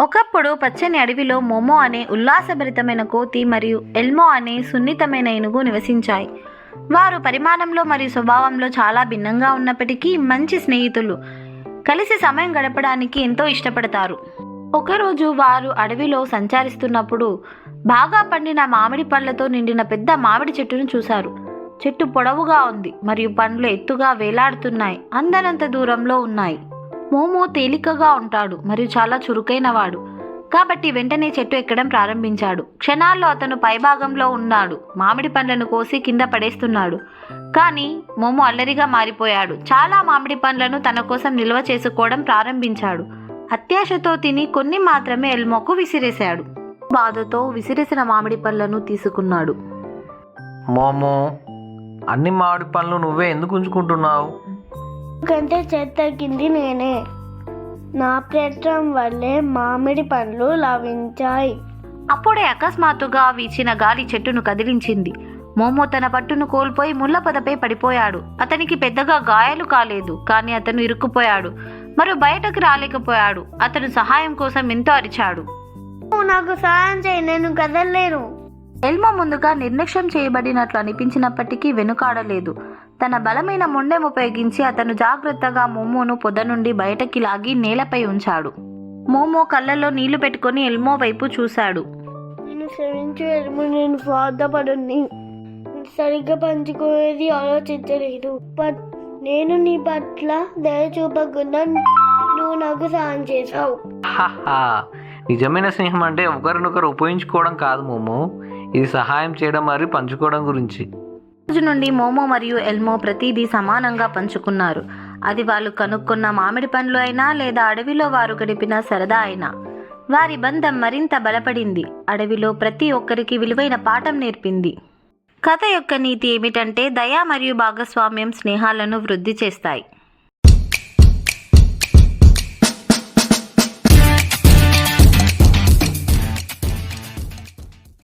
ఒకప్పుడు పచ్చని అడవిలో మోమో అనే ఉల్లాసభరితమైన కోతి మరియు ఎల్మో అనే సున్నితమైన ఏనుగు నివసించాయి. వారు పరిమాణంలో మరియు స్వభావంలో చాలా భిన్నంగా ఉన్నప్పటికీ మంచి స్నేహితులు. కలిసి సమయం గడపడానికి ఎంతో ఇష్టపడతారు. ఒకరోజు వారు అడవిలో సంచరిస్తున్నప్పుడు బాగా పండిన మామిడి పండ్లతో నిండిన పెద్ద మామిడి చెట్టును చూశారు. చెట్టు పొడవుగా ఉంది మరియు పండ్లు ఎత్తుగా వేలాడుతున్నాయి. అందనంత దూరంలో ఉన్నాయి. మోమో తేలికగా ఉంటాడు మరియు చాలా చురుకైనవాడు కాబట్టి వెంటనే చెట్టు ఎక్కడం ప్రారంభించాడు. క్షణాల్లో అతను పైభాగంలో ఉన్నాడు. మామిడి పండ్లను కోసి కింద పడేస్తున్నాడు. కానీ మోమో అల్లరిగా మారిపోయాడు. చాలా మామిడి పండ్లను తన కోసం నిల్వ చేసుకోవడం ప్రారంభించాడు. అత్యాశతో తిని కొన్ని మాత్రమే ఎల్మోకు విసిరేశాడు. బాధతో విసిరేసిన మామిడి పళ్ళను తీసుకున్నాడు. మోమో అన్ని మామిడి పండ్లు నువ్వే ఎందుకు ఉంచుకుంటున్నావు? కంటే చెత్త కింది నేనే. నా ప్రయత్నం వల్లే మామిడి పండ్లు లభించాయి. అప్పుడే అకస్మాత్తుగా వీచిన గాలి చెట్టును కదిలించింది. మోమో తన పట్టును కోల్పోయి ముళ్ళ పొదపై పడిపోయాడు. అతనికి పెద్దగా గాయాలు కాలేదు కానీ అతను ఇరుక్కుపోయాడు. మరియు బయటకు రాలేకపోయాడు. అతను సహాయం కోసం ఎంతో అరిచాడు. నాకు సహాయం చేయి నేను కదలలేను. ఎల్మో ముందుగా నిర్లక్ష్యం చేయబడినట్లు అనిపించినప్పటికీ వెనుకాడలేదు. తన బలమైన మొండెం ఉపయోగించి అతను జాగ్రత్తగా మోమోను పొద నుండి బయటకి లాగి నేలపై ఉంచాడు. మోమో కళ్ళల్లో నీళ్ళు పెట్టుకొని ఎల్మో వైపు చూశాడు. నేను క్షమించు ఎరుము నేను సరిగ్గా పంచుకునేది ఆలోచించలేదు. బట్ నేను నీ పట్ల దయ చూపకుండా నువ్వు నాకు సహాయం చేశావు. హాహా. నిజమైన స్నేహం అంటే ఒకరినొకరు ఉపయోగించుకోవడం కాదు మోమో. ఇది సహాయం చేయడం మరియు పంచుకోవడం గురించి. రోజు నుండి మోమో మరియు ఎల్మో ప్రతిదీ సమానంగా పంచుకున్నారు. అది వాళ్ళు కనుక్కున్న మామిడి పండ్లు అయినా లేదా అడవిలో వారు గడిపిన సరదా అయినా. వారి బంధం మరింత బలపడింది. అడవిలో ప్రతి ఒక్కరికి విలువైన పాఠం నేర్పింది. కథ యొక్క నీతి ఏమిటంటే దయ మరియు భాగస్వామ్యం స్నేహాలను వృద్ధి చేస్తాయి.